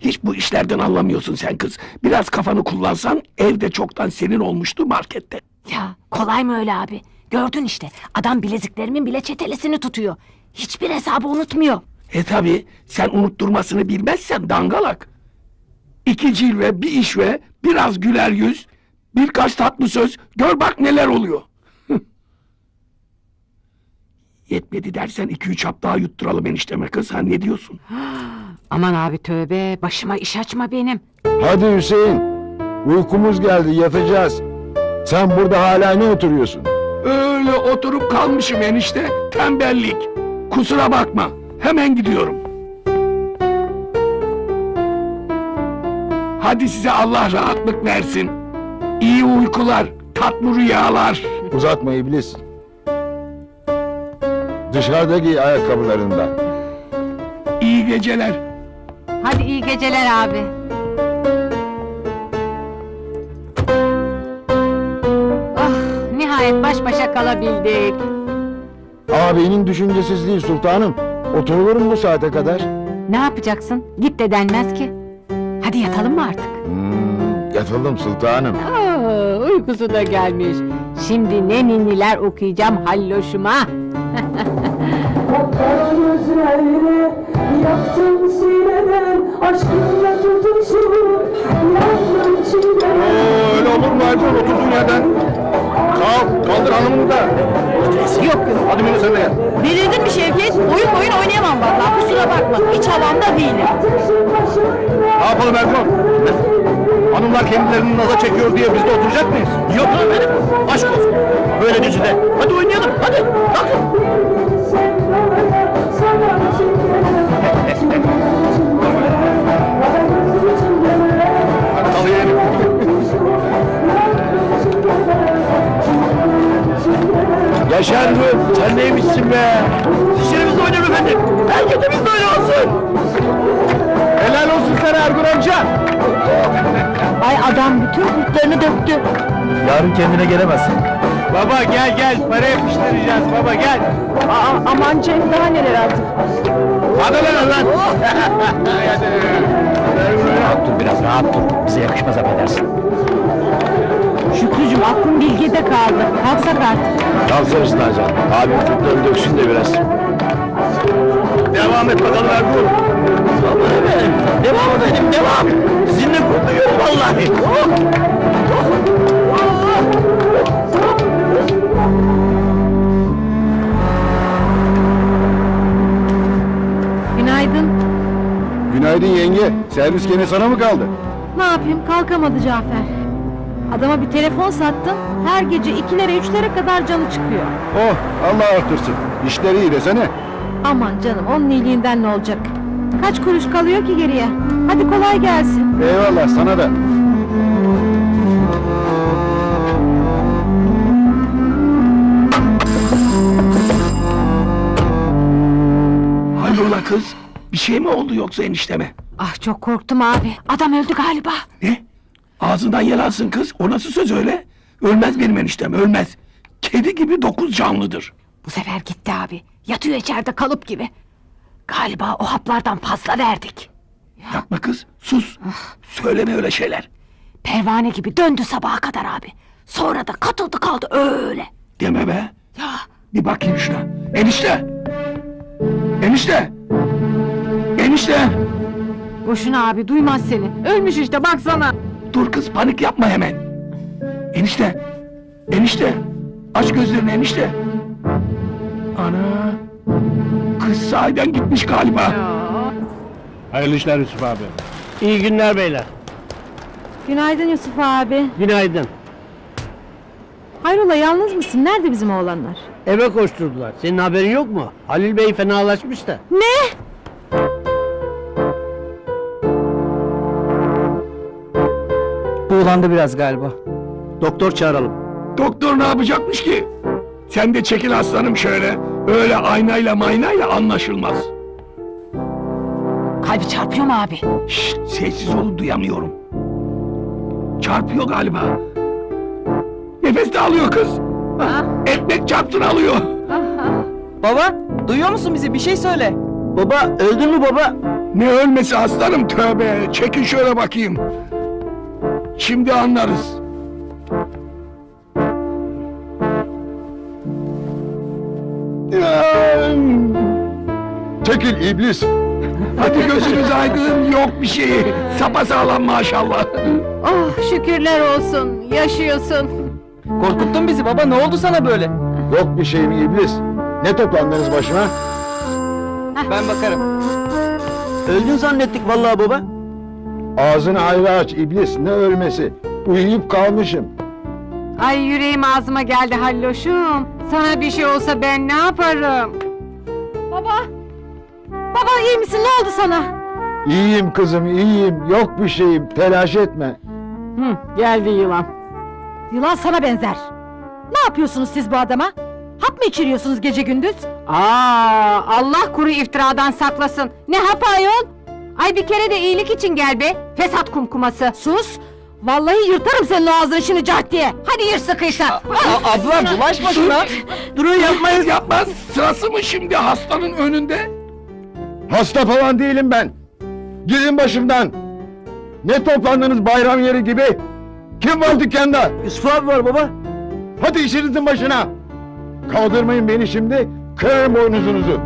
Hiç bu işlerden anlamıyorsun sen kız. Biraz kafanı kullansan evde çoktan senin olmuştu markette. Ya kolay mı öyle abi? Gördün işte adam bileziklerimin bile çetelesini tutuyor. Hiçbir hesabı unutmuyor. E tabi sen unutturmasını bilmezsen dangalak. İki cilve, bir iş ve biraz güler yüz, birkaç tatlı söz. Gör bak neler oluyor. Yetmedi dersen iki üç hap daha yutturalım enişteme kız. Ha ne diyorsun? Aman abi tövbe başıma iş açma benim. Hadi Hüseyin. Uykumuz geldi yatacağız. Sen burada hala ne oturuyorsun? Öyle oturup kalmışım enişte. Tembellik. Kusura bakma. Hemen gidiyorum. Hadi size Allah rahatlık versin. İyi uykular, tatlı rüyalar. Uzatma iblis. Dışarıda giy ayakkabılarından. İyi geceler. Hadi iyi geceler abi. Ah nihayet baş başa kalabildik. Ağabeyinin düşüncesizliği sultanım. Oturulur mu bu saate kadar? Ne yapacaksın? Git de denmez ki. Hadi yatalım mı artık? Hmm, yatalım sultanım. Aa, uykusu da gelmiş. Şimdi ne ninniler okuyacağım halloşuma. Yaktın sineden Aşkınla tutuşup yandım çiğneden öyle olur mu Aybol oturduğun yerden? Kalk, kaldır hanımını da. Yok yok. Hadi Mine sen de gel. Delirdin mi Şevket? Oyun oyun oynayamam vallahi. Kusura bakma. Hiç havamda değilim. Ne yapalım Ergun? Hanımlar kendilerini naza çekiyor diye biz de oturacak mıyız? Yok efendim. Aşk olsun. Böyle gecede. Hadi oynayalım. Hadi. Kalkın. Yaşar mı? Sen neymişsin be? Dişlerimizle oynayalım efendim. Herkese biz de oynasın. Helal olsun sana Ergun amca. Ay adam bütün kurtlarını döktü. Yarın kendine gelemezsin. Baba gel gel para yapıştıracağız baba gel. Aa, aman Cem daha neler artık. Hadi lan lan. rahat dur biraz rahat dur. Bize yakışmaz affedersin. Şükrücüm aklım bilgide kaldı. Kalksak artık. Kalkarız Nacan. Abim kurtları döksün de biraz. Devam et bakalım Ergun. Aman efendim. Devam edelim devam. Sizinle kurtuluyoruz vallahi. Oh. Günaydın. Günaydın yenge. Servis gene sana mı kaldı? Ne yapayım kalkamadı Cafer. Adama bir telefon sattım. Her gece ikilere üçlere kadar canı çıkıyor. Oh Allah artırsın. İşleri iyi desene. Aman canım onun iyiliğinden ne olacak? Kaç kuruş kalıyor ki geriye? Hadi kolay gelsin. Eyvallah sana da. Hayrola kız? Bir şey mi oldu yoksa enişteme? Ah çok korktum abi. Adam öldü galiba. Ne? Ağzından yalansın kız. O nasıl söz öyle? Ölmez benim eniştem, ölmez. Kedi gibi dokuz canlıdır. Bu sefer gitti abi. Yatıyor içeride kalıp gibi. Galiba o haplardan fazla verdik. Yapma kız, sus. Söyleme öyle şeyler. Pervane gibi döndü sabaha kadar abi. Sonra da katıldı kaldı öyle. Deme be. Ya Bir bakayım şuna. Enişte! Enişte! Enişte! boşuna abi duymaz seni. Ölmüş işte baksana. Dur kız panik yapma hemen. Enişte! Enişte! Aç gözlerini enişte. Ana! Kız sahiden gitmiş galiba. Hayırlı işler Yusuf abi. İyi günler beyler. Günaydın Yusuf abi. Günaydın. Hayrola yalnız mısın? Nerede bizim oğlanlar? Eve koşturdular. Senin haberin yok mu? Halil Bey fenalaşmış da. Ne? Buğulandı biraz galiba. Doktor çağıralım. Doktor ne yapacakmış ki? Sen de çekil aslanım şöyle. Öyle aynayla maynayla anlaşılmaz. Kalbi çarpıyor mu abi? Şşt, sessiz olun duyamıyorum. Çarpıyor galiba. Nefes de alıyor kız. Ekmek çarptın alıyor. Baba, duyuyor musun bizi? Bir şey söyle. Baba öldün mü baba? Ne ölmesi aslanım tövbe. Çekin şöyle bakayım. Şimdi anlarız. Çekil iblis. Hadi gözünüz aydın yok bir şeyi. Sapasağlam maşallah. Oh şükürler olsun. Yaşıyorsun. Korkuttun bizi baba ne oldu sana böyle? Yok bir şeyim iblis. Ne toplandınız başıma? Ben bakarım. Öldün zannettik vallahi baba. Ağzını ayrı aç iblis. Ne ölmesi? Uyuyup kalmışım. Ay yüreğim ağzıma geldi Halloşum. Sana bir şey olsa ben ne yaparım? Baba. Baba iyi misin? Ne oldu sana? İyiyim kızım iyiyim. Yok bir şeyim. Telaş etme. Hı, geldi yılan. Yılan sana benzer. Ne yapıyorsunuz siz bu adama? Hap mı içiriyorsunuz gece gündüz? Aa, Allah kuru iftiradan saklasın. Ne hap ayol? Ay bir kere de iyilik için gel be. Fesat kumkuması. Sus! Vallahi yırtarım senin o ağzını şimdi cart diye. Hadi yır sıkıysa. abla bulaşma şuna. Durun yapmayız yapmaz. Sırası mı şimdi hastanın önünde? Hasta falan değilim ben. Gidin başımdan. Ne toplandınız bayram yeri gibi? Kim var dükkanda? Yusuf abi var baba. Hadi işinizin başına. Kaldırmayın beni şimdi. Kırarım boynuzunuzu.